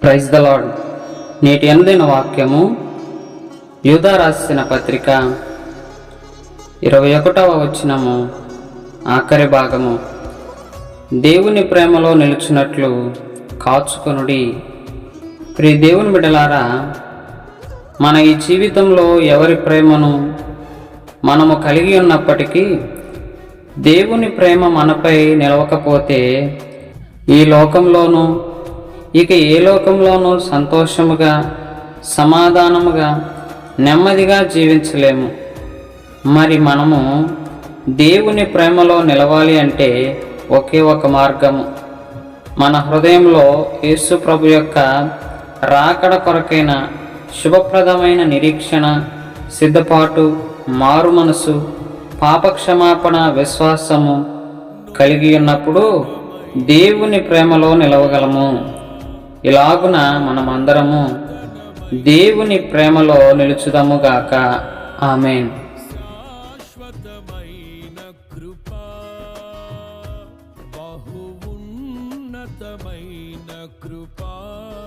Praise the lord నేటి అనుదిన వాక్యము యూదా రాసిన పత్రిక ఇరవై ఒకటవ వచ్చినము ఆఖరి భాగము. దేవుని ప్రేమలో నిలుచున్నట్లు కాచుకొనుడి. ప్రియ దేవుని బిడ్డలారా మన ఈ జీవితంలో ఎవరి ప్రేమను మనము కలిగి ఉన్నప్పటికీ దేవుని ప్రేమ మనపై నిలవకపోతే ఈ లోకంలోనూ ఇక ఏ లోకంలోనూ సంతోషముగా సమాధానముగా నెమ్మదిగా జీవించలేము. మరి మనము దేవుని ప్రేమలో నిలవాలి అంటే ఒకే ఒక మార్గము. మన హృదయంలో యేసు ప్రభు యొక్క రాకడ కొరకైన శుభప్రదమైన నిరీక్షణ సిద్ధపాటు మారు మనసు పాపక్షమాపణ విశ్వాసము కలిగి ఉన్నప్పుడు దేవుని ప్రేమలో నిలవగలము. ఇలాగున మనమందరము దేవుని ప్రేమలో నిలుచుదముగాక ఆమెన్. శాశ్వతమైన బహు ఉన్నతమైన కృపా.